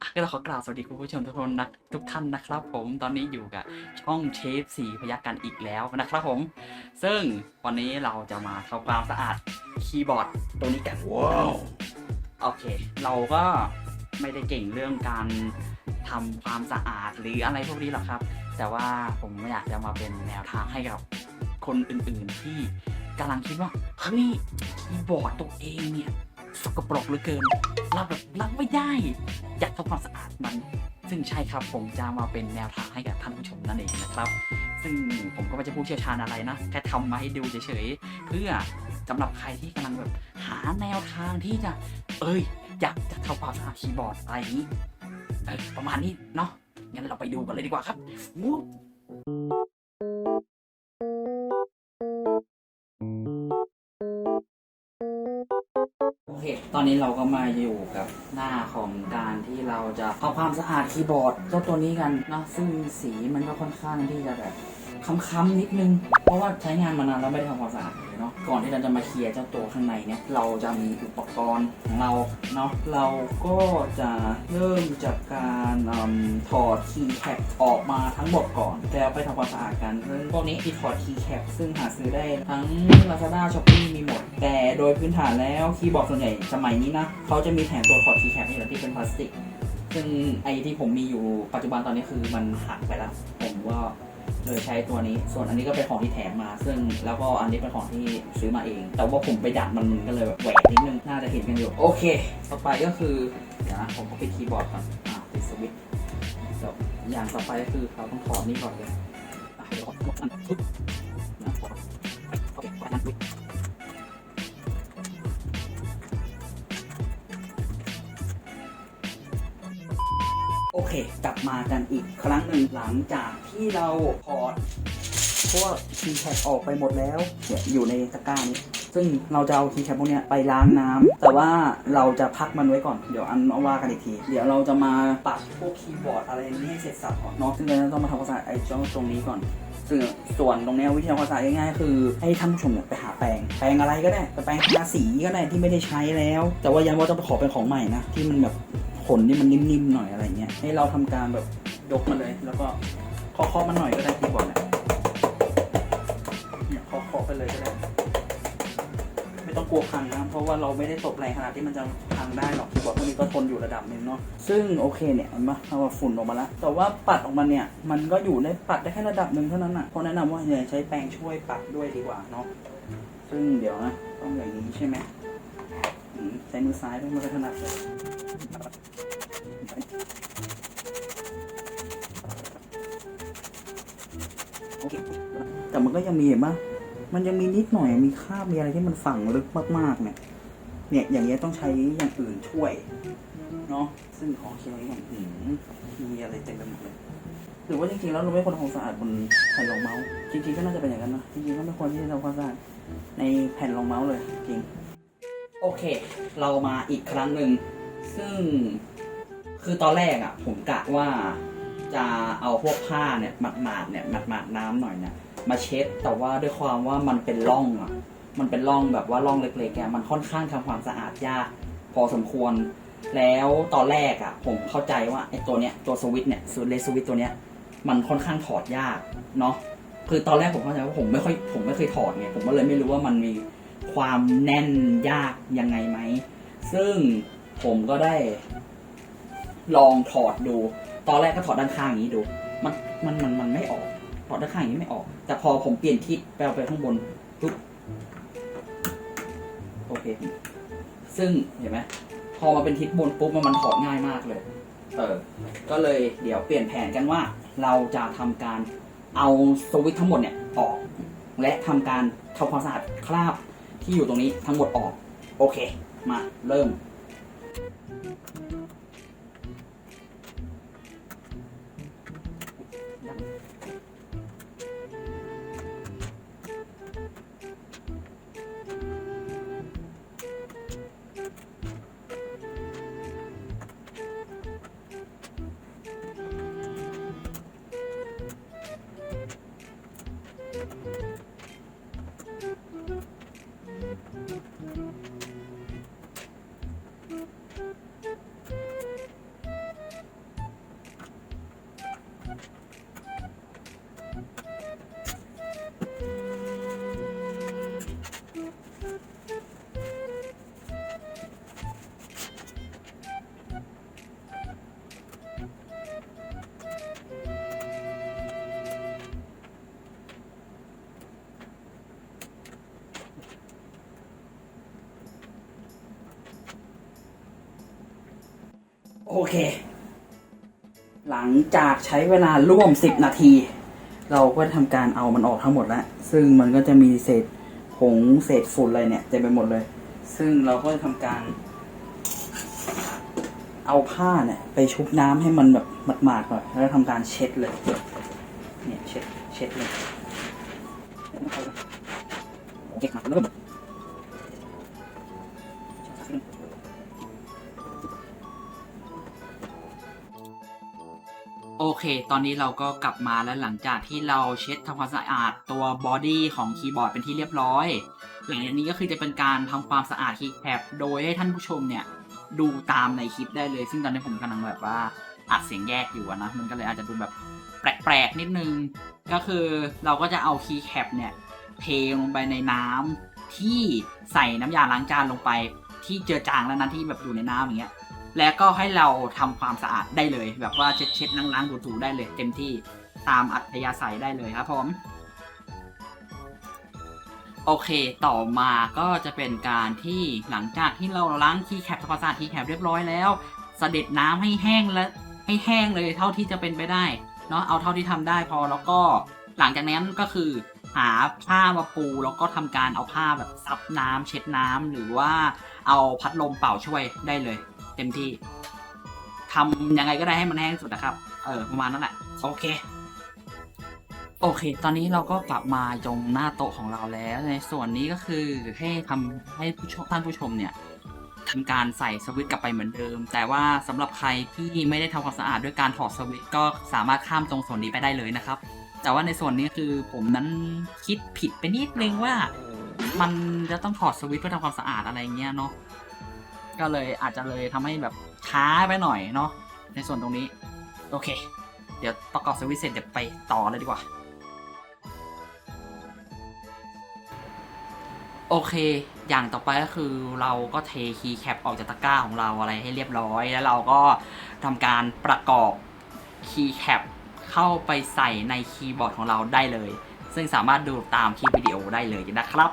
อะก็ขอกล่าวสวัสดีคุณผู้ชมทุกคนนะทุกท่านนะครับผมตอนนี้อยู่กับช่องเชฟสีพยักกันอีกแล้วนะครับผม ซึ่งวันนี้เราจะมาทำความสะอาดคีย์บอร์ดตัวนี้กันว้าวโอเค เราก็ไม่ได้เก่งเรื่องการทำความสะอาดหรืออะไรพวกนี้หรอกครับ แต่ว่าผมอยากจะมาเป็นแนวทางให้กับคนอื่นๆที่กำลังคิดว่าเฮ้ยคีย์บอร์ดตัวเองเนี่ย สกปรกเหลือเกินเราแบบรับไม่ได้ อยากทำความสะอาดมัน ซึ่งใช่ครับผมจะมาเป็นแนวทางให้กับท่านผู้ชมนั่นเองนะครับ ซึ่งผมก็ไม่จะผู้เชี่ยวชาญอะไรนะแค่ทำมาให้ดูเฉยๆเพื่อสำหรับใครที่กำลังแบบหาแนวทางที่จะ เอ้ย อยากจะทำความสะอาดคีย์บอร์ดอะไรนี้เออประมาณนี้เนาะงั้นเราไปดูกันเลยดีกว่าครับ เคตอนนี้เราก็มาอยู่กับหน้าของการที่เราจะทำความสะอาดคีย์บอร์ดเจ้าตัวนี้กันเนะซึ่งสีมันก็ค่อนข้างที่จะแบบ ค้ำๆนิดนึง เพราะว่าใช้งานมานานแล้วไม่ได้ทำความสะอาดเลยเนาะ ก่อนที่เราจะมาเคลียร์เจ้าตัวข้างในเนี่ย เราจะมีอุปกรณ์ของเราเนาะ เราก็จะเริ่มจากการอถอดคีย์แคปออกมาทั้งหมดก่อน แล้วไปทำความสะอาดกันซึ่งพวกนี้ที่ถอดคีย์แคปซึ่งหาซื้อได้ทั้ง Lazada Shopee มีหมด แต่โดยพื้นฐานแล้วคีย์บอร์ดส่วนใหญ่สมัยนี้นะเขาจะมีแถมตัวถอดคีย์แคปนี่แหละที่เป็นพลาสติกซึ่งไอที่ผมมีอยู่ปัจจุบันตอนนี้คือมันหักไปแล้ว ผมก็ เลยใช้ตัวนี้ ส่วนอันนี้ก็เป็นของที่แถมมา ซึ่งแล้วก็อันนี้เป็นของที่ซื้อมาเอง แต่ว่าผมไปดัดมันมันก็เลยแบบแหวกนิดนึง น่าจะเห็นกันอยู่ โอเค ต่อไปก็คือเดี๋ยวนะผมก็ปิดคีย์บอร์ดก่อน อ่าปิดสวิตช์อย่างต่อไปก็คือเราต้องถอดนี่ก่อนเลยอะเดี๋ยวขอถอดอันปึ๊บนะถอโอเคถอดอับ เค กลับมากันอีกครั้งหนึ่งหลังจากที่เราถอดพวกคีย์แคปออกไปหมดแล้วเนี่ยอยู่ในตะกร้านี้ ซึ่งเราจะเอาคีย์แคปพวกเนี้ยไปล้างน้ำแต่ว่าเราจะพักมันไว้ก่อน เดี๋ยวอันเอาว่ากันอีกที เดี๋ยวเราจะมาปัดพวกคีย์บอร์ดอะไรนี้ให้เสร็จสับก่อนเนาะ ซึ่งเราต้องมาทำความสะอาดไอ้เจ้าตรงนี้ก่อนส่วนตรงนี้วิธีทำความสะอาดง่ายๆคือให้ท่านผู้ชมเนี่ยไปหาแปรงแปรงอะไรก็ได้แปรงทาสีก็ได้ที่ไม่ได้ใช้แล้ว แต่ว่ายังว่าต้องไปขอเป็นของใหม่นะที่มันแบบ ขนที่มันนิ่มๆหน่อยอะไรเงี้ยให้เราทำการแบบยกมาเลย แล้วก็เคาะๆมันหน่อยก็ได้ที่บอกเนี่ยเนี่ยเคาะๆไปเลยก็ได้ไม่ต้องกลัวพังนะเพราะว่าเราไม่ได้ตบแรงขนาดที่มันจะพังได้หรอกคีย์บอร์ดพวกนี้ก็ทนอยู่ระดับหนึ่งเนาะซึ่งโอเคเนี่ยเห็นปะเอาฝุ่นออกมาแล้วแต่ว่าปัดออกมาเนี่ย มันก็อยู่ในปัดได้แค่ระดับหนึ่งเท่านั้นอะเพราะแนะนำว่าเนี่ยใช้แปรงช่วยปัดด้วยดีกว่าเนาะซึ่งเดี๋ยวนะต้องอย่างนี้ใช่ไหม ใช้มือซ้ายด้วยมันก็ถนัดเลยโอเคแต่มันก็ยังมีเห็นปะมันยังมีนิดหน่อยมีคราบมีอะไรที่มันฝังลึกมากๆ เนี่ย เนี่ยอย่างเงี้ยต้องใช้อย่างอื่นช่วย เนาะซึ่งของเชียอย่างอื่นมีอะไรเต็มไปหมดเลยหรือว่าจริงๆแล้วเราไม่ควรทำความสะอาดบนแผ่นรองเมาส์จริงๆก็น่าจะเป็นอย่างนั้นนะจริงๆก็ไม่ควรที่จะทำความสะอาดในแผ่นรองเมาส์เลยจริง โอเค เรามาอีกครั้งหนึ่ง ซึ่งคือตอนแรกอะ ผมกะว่าจะเอาพวกผ้าเนี่ยหมาดๆเนี่ยหมาดๆน้ำหน่อยเนี่ยมาเช็ด แต่ว่าด้วยความว่ามันเป็นร่องอะ มันเป็นร่องแบบว่าร่องเล็กๆแกมันค่อนข้างทำความสะอาดยาก พอสมควร แล้วตอนแรกอะ ผมเข้าใจว่าไอ้ตัวเนี้ยตัวสวิตเนี่ยสูเลสวิตตัวเนี้ยมันค่อนข้างถอดยากเนาะคือตอนแรกผมเข้าใจว่าผมไม่ค่อยผมไม่เคยถอดไงผมก็เลยไม่รู้ว่ามันมี ความแน่นยากยังไงไหม ซึ่งผมก็ได้ ลองถอดดู ตอนแรกก็ถอดด้านข้างอย่างนี้ดู มันมันมันมันไม่ออก ถอดด้านข้างอย่างนี้ไม่ออก แต่พอผมเปลี่ยนทิศไปเอาไปข้างบนปุ๊บโอเค ซึ่งเห็นไหมพอมาเป็นทิศบนปุ๊บมันถอดง่ายมากเลย เออ ก็เลยเดี๋ยวเปลี่ยนแผนกันว่า เราจะทำการเอาสวิตช์ทั้งหมดเนี่ยออก และทำการทำความสะอาดคราบ ที่อยู่ตรงนี้ทั้งหมดออก โอเค มาเริ่ม โอเค หลังจากใช้เวลาร่วม 10 นาที เราก็ทำการเอามันออกทั้งหมดแล้ว ซึ่งมันก็จะมีเศษผงเศษฝุ่นอะไรเนี่ยเต็มไปหมดเลย ซึ่งเราก็จะทำการ เอาผ้าเนี่ยไปชุบน้ำให้มันแบบหมาดๆหน่อยแล้วทำการเช็ดเลย เนี่ยเช็ดเช็ดเลยเก็บมาแล้วก็ เค ตอนนี้เราก็กลับมาแล้วหลังจากที่เราเช็ดทำความสะอาดตัวบอดี้ของคีย์บอร์ดเป็นที่เรียบร้อย หลังจากนี้ก็คือจะเป็นการทำความสะอาดคีย์แคปโดยให้ท่านผู้ชมเนี่ยดูตามในคลิปได้เลย ซึ่งตอนนี้ผมกำลังแบบว่าอัดเสียงแยกอยู่นะ มันก็เลยอาจจะดูแบบแปลกๆนิดนึง ก็คือเราก็จะเอาคีย์แคปเนี่ยเทลงไปในน้ำที่ใส่น้ำยาล้างจานลงไปที่เจือจางแล้วนะที่แบบอยู่ในน้ำอย่างเงี้ย แล้วก็ให้เราทำความสะอาดได้เลย แบบว่าเช็ดเช็ดล้างล้างถูๆได้เลย เต็มที่ตามอัธยาศัยได้เลยครับผมโอเค ต่อมาก็จะเป็นการที่หลังจากที่เราล้างคีย์แคปทำความสะอาดคีย์แคปเรียบร้อยแล้ว เสด็จน้ำให้แห้งและให้แห้งเลยเท่าที่จะเป็นไปได้เนาะเอาเท่าที่ทำได้พอแล้วก็หลังจากนั้นก็คือหาผ้ามาปูแล้วก็ทำการเอาผ้าแบบซับน้ำเช็ดน้ำหรือว่าเอาพัดลมเป่าช่วยได้เลย ต็มที่ทำยังไงก็ได้ให้มันแห้งที่สุดนะครับ เออประมาณนั้นแหละโอเค โอเค ตอนนี้เราก็กลับมาตรงหน้าโต๊ะของเราแล้วในส่วนนี้ก็คือให้ทำให้ผู้ชมท่านผู้ชมเนี่ยทำการใส่สวิตช์กลับไปเหมือนเดิม แต่ว่าสำหรับใครที่ไม่ได้ทำความสะอาดด้วยการถอดสวิตช์ก็สามารถข้ามตรงส่วนนี้ไปได้เลยนะครับ แต่ว่าในส่วนนี้คือผมนั้นคิดผิดไปนิดนึงว่า มันจะต้องถอดสวิตช์เพื่อทำความสะอาดอะไรเงี้ยเนาะ ก็เลยอาจจะเลยทำให้แบบช้าไปหน่อยเนาะในส่วนตรงนี้ โอเค เดี๋ยวประกอบสวิตเสร็จเดี๋ยวไปต่อเลยดีกว่า โอเค อย่างต่อไปก็คือเราก็เทคีย์แคปออกจากตะกร้าของเราอะไรให้เรียบร้อย แล้วเราก็ทำการประกอบคีย์แคปเข้าไปใส่ในคีย์บอร์ดของเราได้เลย ซึ่งสามารถดูตามคลิปวิดีโอได้เลยนะครับ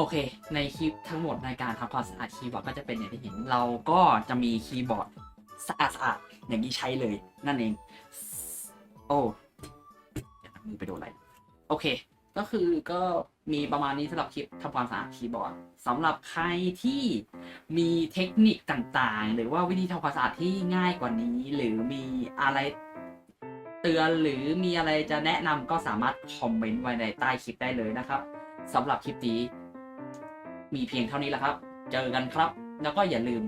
โอเค ในคลิปทั้งหมดในการทำความสะอาดคีย์บอร์ดก็จะเป็นอย่างที่เห็น เราก็จะมีคีย์บอร์ดสะอาดสะอาดๆอย่างนี้ใช้เลยนั่นเอง โอ้มือไปโดนอะไร โอเค ก็คือก็มีประมาณนี้สำหรับคลิปทำความสะอาดคีย์บอร์ดสำหรับใครที่มีเทคนิคต่างๆ หรือว่าวิธีทำความสะอาดที่ง่ายกว่านี้ หรือมีอะไรเตือนหรือมีอะไรจะแนะนำก็สามารถคอมเมนต์ไว้ในใต้คลิปได้เลยนะครับสำหรับคลิปนี้ มีเพียงเท่านี้แหละครับ เจอกันครับ แล้วก็อย่าลืม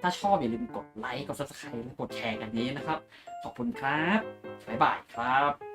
ถ้าชอบอย่าลืมกดไลค์ กด subscribe และกดแชร์กันนี้นะครับ ขอบคุณครับ บ๊ายบายครับ